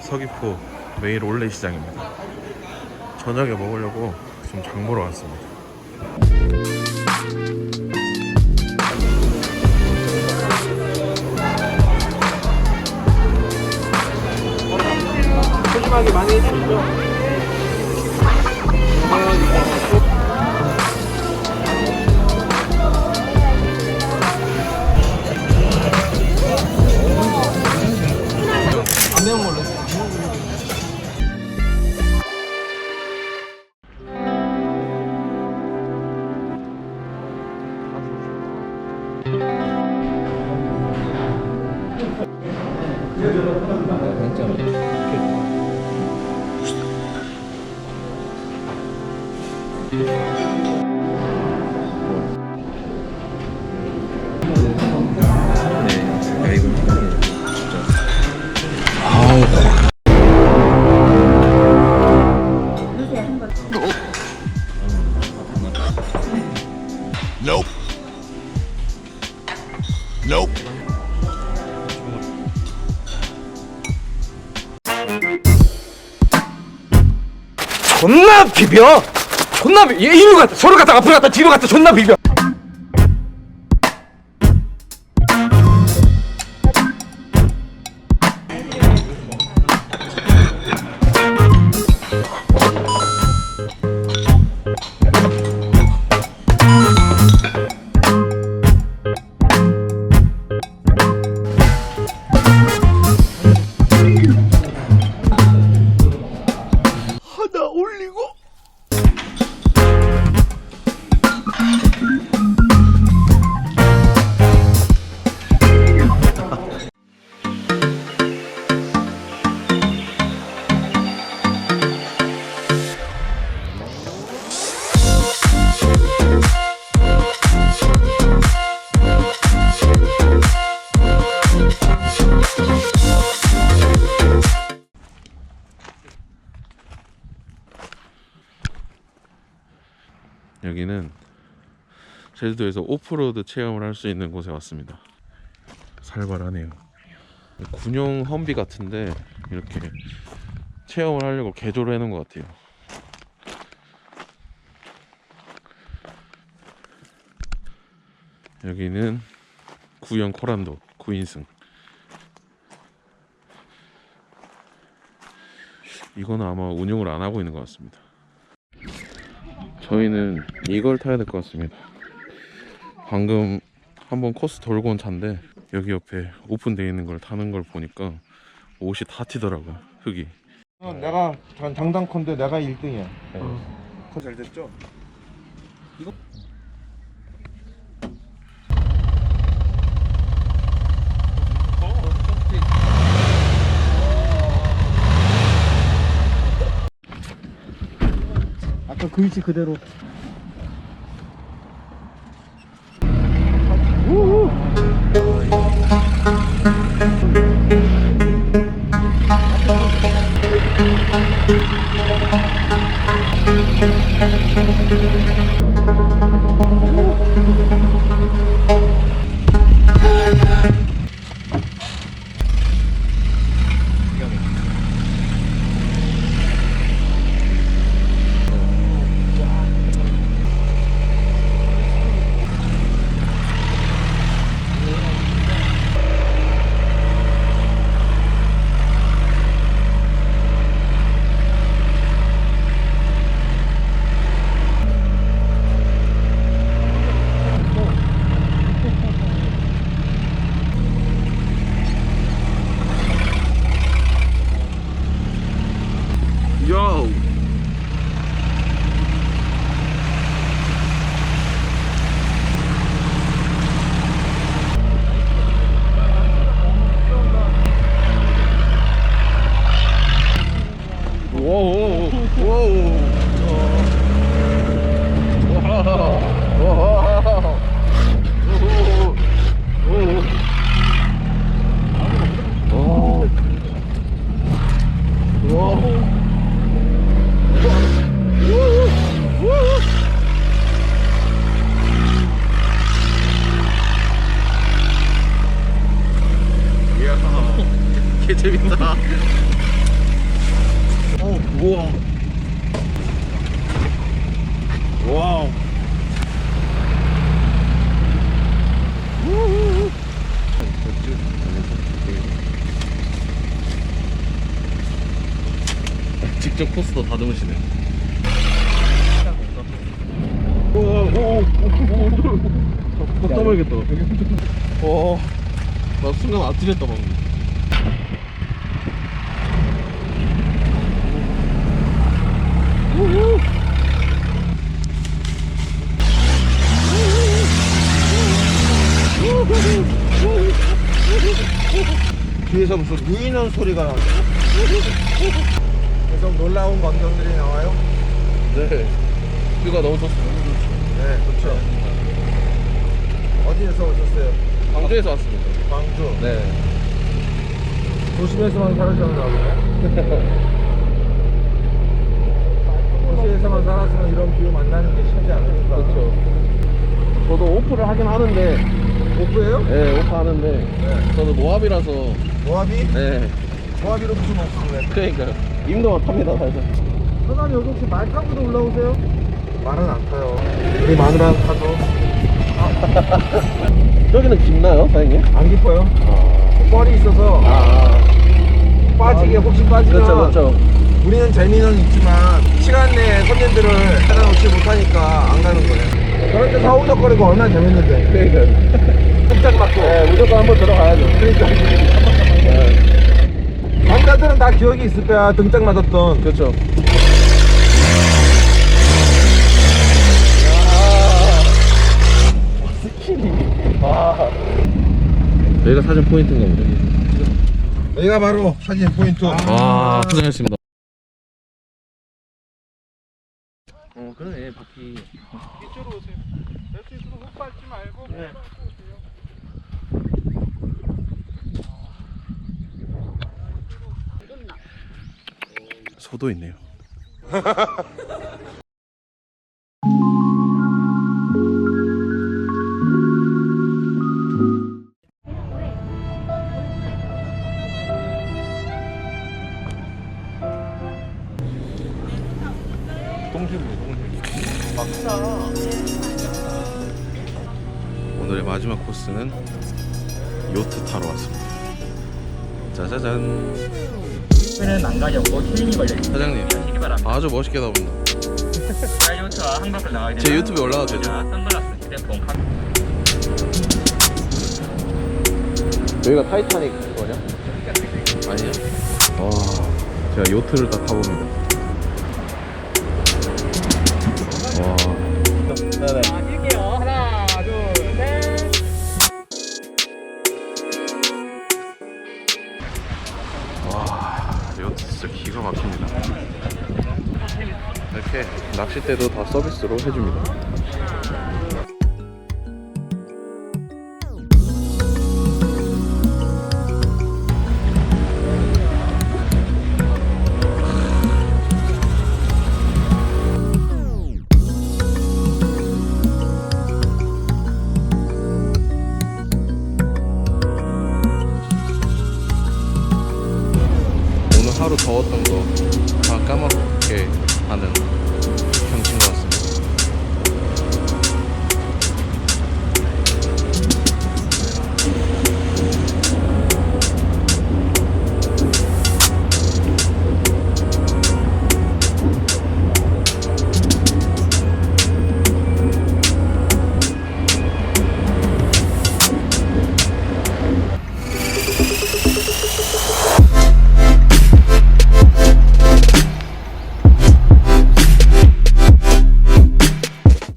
서귀포 매일 올레 시장입니다. 저녁에 먹으려고 지금 장 보러 왔습니다. 소심하게 많이 해주시죠. 야 존나 비벼. 존나 비. 얘 이리 갔다 서로 갔다 앞으로 갔다 뒤로 갔다 존나 비벼. 여기는 제주도에서 오프로드 체험을 할 수 있는 곳에 왔습니다. 살벌하네요. 군용 험비 같은데 이렇게 체험을 하려고 개조를 해놓은 것 같아요. 여기는 구형 코란도 9인승. 이거는 아마 운용을 안 하고 있는 것 같습니다. 저희는 이걸 타야 될 것 같습니다. 방금 한번 코스 돌고 온 차인데 여기 옆에 오픈되어 있는 걸 타는 걸 보니까 옷이 다 튀더라고요. 흙이. 어, 내가 장- 장단컨대 내가 1등이야. 잘 됐죠? 아까 그 위치 그대로. 요! 있다. 어 우와. 와우. 직접 코스도 다듬으시네. 와, 어. 나 순간 아찔했다 방금. 뒤에서 무슨 누이는 소리가 나죠. 계속 놀라운 광경들이 나와요. 네. 뷰가 너무 좋습니다. 네, 그렇죠. 어디에서 오셨어요? 광주에서 왔습니다. 광주. 네. 도심에서만 살으셨나 보네. 도시에서만 살았으면 이런 뷰 만나는 게 쉽지 않으니까. 그렇죠. 저도 오프를 하긴 하는데, 오프예요? 네, 오프 하는데, 네. 저도 모압이라서, 모하비? 네. 모하비로 무슨 오프를 해? 그러니까요. 임도만 탑니다, 살짝. 사장님 여기 혹시 말 타고도 올라오세요? 말은 안 타요. 우리 마누라 타도 여기는 깊나요, 사장님? 안 깊어요. 뻘이 있어서 아, 빠지게 혹시 빠지면 그렇죠, 그렇죠. 우리는 재미는 있지만 시간 내에 손님들을 찾아 놓지 못하니까 안 가는 거예요. 그럴 때 사우적거리고 얼마나 재밌는데. 그러니까요. 깜짝 맞고. 네, 무조건 한번 들어가야죠. 그러니까. 네, 남자들은 다 기억이 있을 거야. 등짝 맞았던. 그렇죠. 여기가 사진 포인트인가 보네. 여기가 바로 사진 포인트. 아, 고생하셨습니다. 어 그러네 바퀴. 소도 있네요. 오늘의 마지막 코스는 요트 타러 왔습니다. 짜자잔. 는 난간이었고 힐링이 걸려있습니다. 사장님. 아주 멋있게 나온다. 사이언트와 한 바퀴 나가게 되면 제 유튜브에 올라가도 되죠? 자, 선글라스, 휴대폰, 카- 여기가 타이타닉 거냐? 아니야? 와, 제가 요트를 다 타봅니다. 와, 자, 뛸게요. 하나, 둘, 셋. 와, 요트 진짜 기가 막힙니다. 이렇게 낚싯대도 다 서비스로 해줍니다. 하루 더웠던 거 다 까먹게 하는